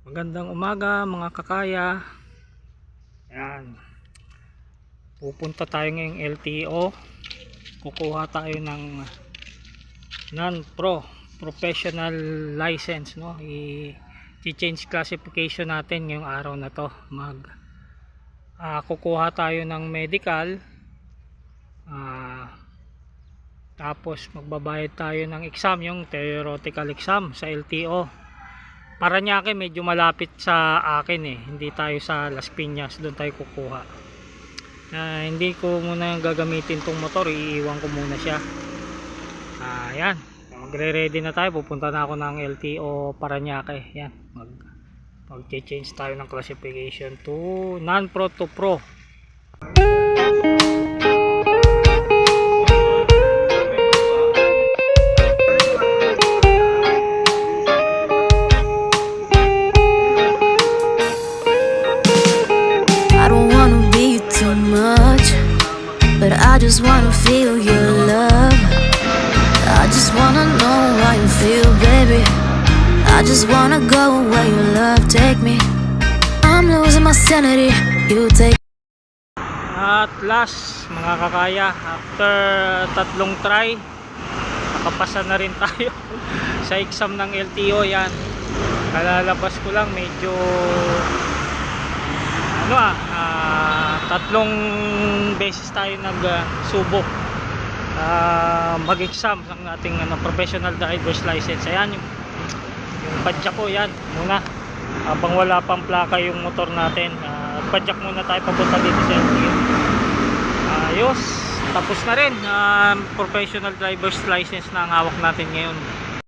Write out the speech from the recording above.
Magandang umaga mga kakaya. Yan. Pupunta tayo ngayong LTO. Kukuha tayo ng non-pro professional license no. I change classification natin ngayong araw na to. Mag ah, kukuha tayo ng medical. Ah, tapos magbabayad tayo ng exam, yung theoretical exam sa LTO. Paranaque medyo malapit sa akin eh. Hindi tayo sa Las Piñas, doon tayo kukuha. Ah, hindi ko muna gagamitin tong motor, iiwan ko muna siya. Yan. Magre-ready na tayo, pupunta na ako ng LTO Paranaque. Yan, mag mag-change tayo ng classification to non-pro to pro. Much, but I just wanna feel your love. I just wanna know how you feel, baby. I just wanna go where your love take me. I'm losing my sanity. You take. At last, mga kakaya, after tatlong try, nakapasa na rin tayo sa exam ng LTO yan. Kalalabas ko lang medyo ano ah, tatlong beses tayo nagsubok uh, mag-exam ng ating ano, professional driver's license. Ayan yung yung padyak ko yan. Muna habang wala pang plaka yung motor natin. Uh, padyak muna tayo papunta dito sa LTO ayos. Tapos na rin. Um, professional driver's license na ang hawak natin ngayon